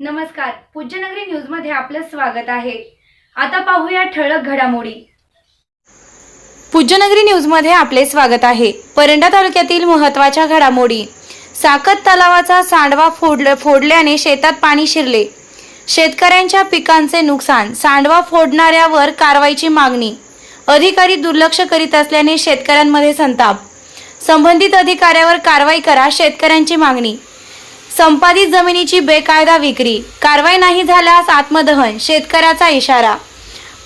नमस्कार. पूज्यनगरी न्यूजमध्ये आपलं स्वागत आहे. आता पाहूया ठळक घडामोडी. पूज्यनगरी न्यूजमध्ये आपले स्वागत आहे. परंडा तालुक्यातील महत्त्वाच्या घडामोडी. साकत तलावाचा सांडवा फोडल फोडल्याने शेतात पाणी शिरले. शेतकऱ्यांच्या पिकांचे नुकसान सांडवा फोडणाऱ्यावर कारवाईची मागणी. अधिकारी दुर्लक्ष करीत असल्याने शेतकऱ्यांमध्ये संताप. संबंधित अधिकाऱ्यावर कारवाई करा शेतकऱ्यांची मागणी. संपादित जमिनीची बेकायदा विक्री कारवाई नाही झाल्यास आत्मदहन शेतकऱ्याचा इशारा.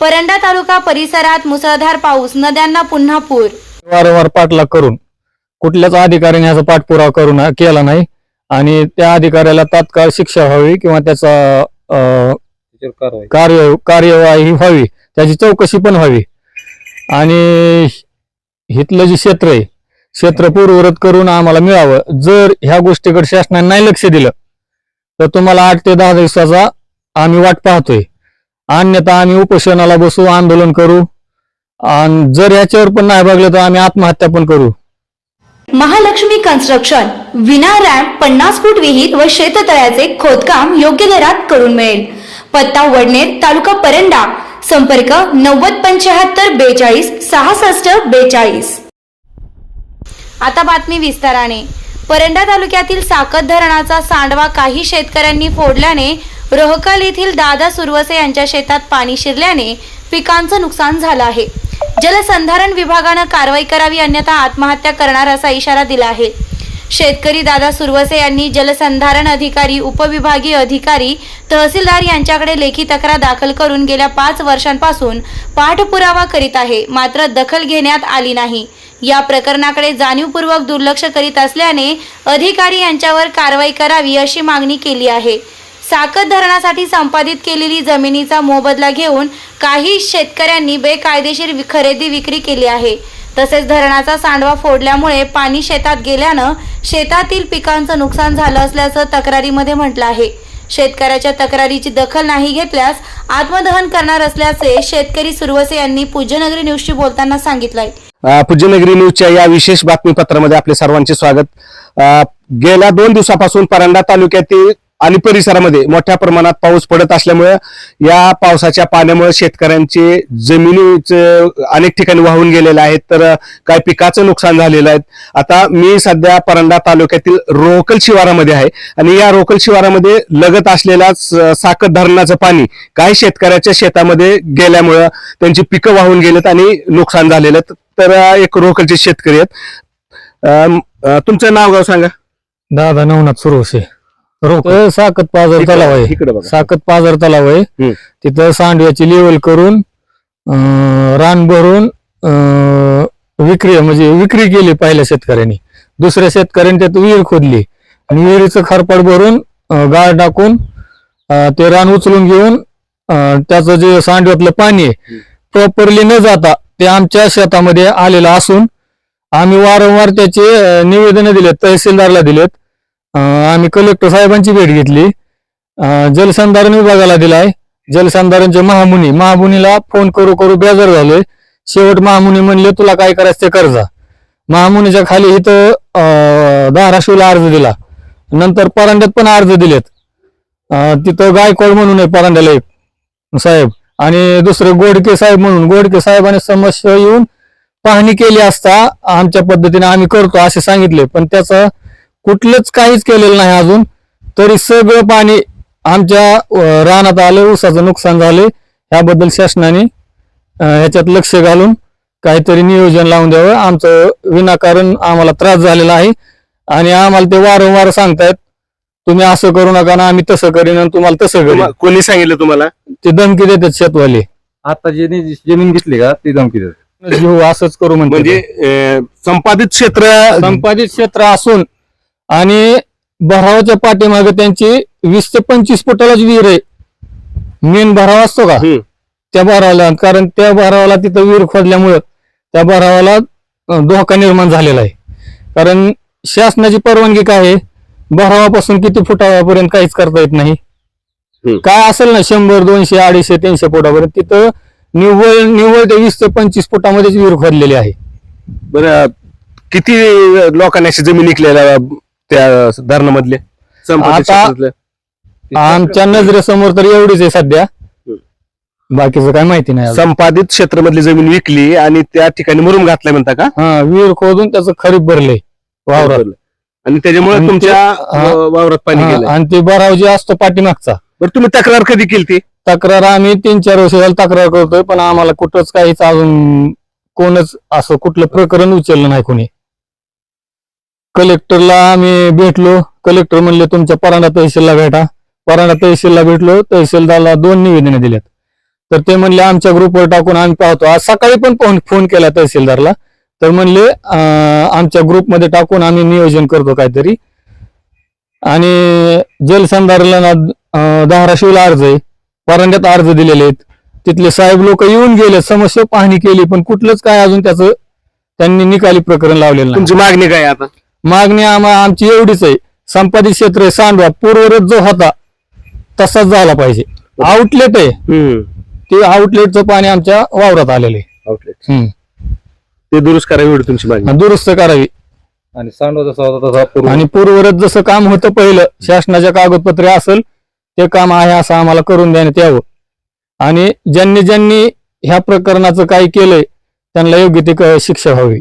परंडा तालुका परिसरात मुसळधार पाऊस नद्यांना पुन्हा पूर. वारंवार पाठलाग करून कुठल्याच अधिकाऱ्याने याचा पाठपुरावा करून केला नाही. आणि त्या अधिकाऱ्याला तात्काळ शिक्षा व्हावी किंवा त्याचा अं, कार्य कार्यवाही व्हावी त्याची चौकशी पण व्हावी. आणि हिथलं जे क्षेत्र आहे क्षेत्र पूर्वरत करून आम्हाला मिळावं. जर ह्या गोष्टीकडे शासनाने नाही लक्ष दिलं तर तुम्हाला आठ ते दहा दिवसाचा आम्ही वाट पाहतोय. अन्यथा आम्ही उपोषणाला बसू आंदोलन करू. आणि जर याच्यावर पण नाही बघलं तर आम्ही आत्महत्या पण करू. महालक्ष्मी कन्स्ट्रक्शन विना रॅम्प पन्नास फूट विहीर व शेततळ्याचे खोदकाम योग्य दरात करून मिळेल. पत्ता वडनेर तालुका परंडा. संपर्क नव्वद पंच्याहत्तर बेचाळीस सहासष्ट बेचाळीस. आता बातमी विस्ताराने. परंडा तालुक्यातील साकत धरणाचा सांडवा काही शेतकऱ्यांनी फोडल्याने रोहकल येथील दादा सुरवसे यांच्या शेतात पाणी शिरल्याने पिकांचं नुकसान झालं आहे. जलसंधारण विभागानं कारवाई करावी अन्यथा आत्महत्या करणार असा इशारा दिला आहे. शेतकरी दादा सुरवसे यांनी जलसंधारण अधिकारी उपविभागीय अधिकारी तहसीलदार यांच्याकडे लेखी तक्रार दाखल करून गेल्या पाच वर्षांपासून पाठपुरावा करीत आहे. मात्र दखल घेण्यात आली नाही. या प्रकरणाकडे जाणीवपूर्वक दुर्लक्ष करीत असल्याने अधिकारी यांच्यावर कारवाई करावी अशी मागणी केली आहे. साकत धरणासाठी संपादित केलेली जमिनीचा मोबदला घेऊन काही शेतकऱ्यांनी बेकायदेशीर खरेदी विक्री केली आहे. तसेच धरणाचा सांडवा फोडल्यामुळे पाणी शेतात गेल्यानं शेतातील पिकांचं नुकसान झालं असल्याचं तक्रारीमध्ये म्हटलं आहे. शेतकऱ्याच्या तक्रारीची दखल नाही घेतल्यास आत्मदहन करणार असल्याचे शेतकरी सुरवसे यांनी पूज्यनगरी न्यूजशी बोलताना सांगितलंय. पूज्यनगरी न्यूजच्या या विशेष बातमीपत्रामध्ये आपले सर्वांचे स्वागत. गेल्या दोन दिवसापासून परांडा तालुक्यातील आणि परिसरामध्ये मोठ्या प्रमाणात पाऊस पडत असल्यामुळे या पावसाच्या पाण्यामुळे शेतकऱ्यांचे जमिनीच अनेक ठिकाणी वाहून गेलेले आहेत. तर काही पिकाचं नुकसान झालेलं आहे. आता मी सध्या परंडा तालुक्यातील रोकल शिवारामध्ये आहे. आणि या रोकल शिवारामध्ये लगत असलेल्या स- धरणाचं पाणी काही शेतकऱ्याच्या शेतामध्ये गेल्यामुळं त्यांची पिकं वाहून गेलेत आणि नुकसान झालेलं तर एक रोकलचे शेतकरी आहेत. तुमचं नाव गाव सांगा. दादा नवनाथ रोक साकत पाजर तलाव आहे. इकडे बघा. साकत पाजर तलाव आहे. हम्म. तिथं सांडव्याची लेवल करून अं, रान भरून अं, विक्री म्हणजे विक्री केली पहिल्या शेतकऱ्यांनी. दुसऱ्या शेतकऱ्यांनी त्यात विहीर खोदली. आणि विहिरीचं खारपाड भरून अं, गाळ टाकून अं, ते रान उचलून घेऊन अं, त्याचं जे सांडव्यातलं पाणी आहे प्रॉपरली न जाता ते आमच्या शेतामध्ये आलेलं असून आम्ही वारंवार त्याचे निवेदन दिलेत तहसीलदारला दिलेत. आम्ही कलेक्टर साहेबांची भेट घेतली. जलसंधारण विभागाला दिलाय. जलसंधारणचे महामुनी महामुनीला फोन करू करू बेजार झालोय. शेवट महामुनी म्हणले तुला काय करायचं ते कर्जा महामुनीच्या खाली इथं धाराशिवला अर्ज दिला. नंतर परांड्यात पण अर्ज दिलेत. तिथं गायकवाड म्हणून आहे परांड्याला एक साहेब. आणि दुसरे गोडके साहेब म्हणून. गोडके साहेबांनी समस्या येऊन पाहणी केली असता आमच्या पद्धतीने आम्ही करतो असे सांगितले. पण त्याचं कुठलंच काहीच केलेलं नाही अजून. तरी सगळं पाणी आमच्या रानात आलं ऊसाचं नुकसान झाले याबद्दल शासनाने ह्याच्यात लक्ष घालून काहीतरी नियोजन लावून द्यावं. आमचं विनाकारण आम्हाला त्रास झालेला आहे. आणि आम्हाला ते वारंवार सांगतायत तुम्ही असं करू नका ना आम्ही तसं करीन आणि तुम्हाला तसं करीन. तुम्हा- कोणी सांगितलं तुम्हाला? ते धमकी देतात शेतवाले. आता जे नी- जमीन घेतली का ती धमकी देतात. हो असंच करू म्हणते म्हणजे संपादित क्षेत्र संपादित क्षेत्र असून आणि भरावाच्या पाठीमागे त्यांची वीस ते पंचवीस फुटालाच विहीर आहे. मेन भरावा असतो का. त्या भरावाला कारण त्या भरावाला तिथं विहीर खोदल्यामुळं त्या भरावाला धोका निर्माण झालेला आहे. कारण शासनाची परवानगी काय आहे? भरावापासून किती फुटापर्यंत काहीच करता येत नाही. काय असेल ना शंभर दोनशे अडीचशे तीनशे फुटापर्यंत तिथं निव्वळ निव्वळ ते वीस ते पंचवीस फुटामध्येच विहीर खोदलेली आहे. बरं किती लोकांनी अशी जमीन विकलेल्या त्या धरणामधले आता-? आमच्या नजरेसमोर तर एवढीच आहे सध्या. बाकीचं काय माहिती नाही. संपादित क्षेत्रामधली जमीन विकली आणि त्या ठिकाणी मुरुम घातलाय म्हणता का? हा विहीर खोदून त्याचं खरीप भरले वावरात. आणि त्याच्यामुळे तुमच्या वावरात पाणी गेलं आणि ते भराव जे असतो पाठीमागचा. बरं तुम्ही तक्रार कधी केली ती तक्रार आम्ही तीन चार वर्ष झाली तक्रार करतोय पण आम्हाला कुठंच काहीच अजून कोणच असं कुठलं प्रकरण उचललं नाही कोणी. कलेक्टरला आम्ही भेटलो. कलेक्टर म्हणले तुमच्या परांडा तहसीलला भेटा. परांडा तहसीलला भेटलो. तहसीलदारला दोन निवेदने दिल्यात. तर ते म्हणले आमच्या ग्रुपवर टाकून आम्ही पाहतो. आज सकाळी पण फोन फोन केला तहसीलदारला. तर म्हणले आमच्या ग्रुपमध्ये टाकून आम्ही नियोजन करतो काहीतरी. आणि जलसंधारला धाराशिवला अर्ज आहे. परांड्यात अर्ज दिलेले आहेत. तिथले साहेब लोक येऊन गेले समस्या पाहणी केली पण कुठलंच काय अजून त्याचं त्यांनी निकाली प्रकरण लावलेलं तुमची मागणी काय आता? मागणी आम्हा आमची एवढीच आहे. संपादित क्षेत्र आहे सांडवा पूर्वरच जो होता तसाच झाला पाहिजे. आउटलेट आहे. ते आउटलेटचं पाणी आमच्या वावरात आलेलं आहे. आउटलेट हम्म. ते दुरुस्त करावी एवढी तुमची मागणी. दुरुस्त करावी. आणि सांडवा जसा होता तसा पूर्व आणि पूर्वरच जसं काम होतं पहिलं शासनाच्या कागदपत्रे असेल ते काम आहे असं आम्हाला करून देण्यात यावं. आणि ज्यांनी ज्यांनी ह्या प्रकरणाचं काही केलंय त्यांना योग्य ती क- शिक्षा व्हावी.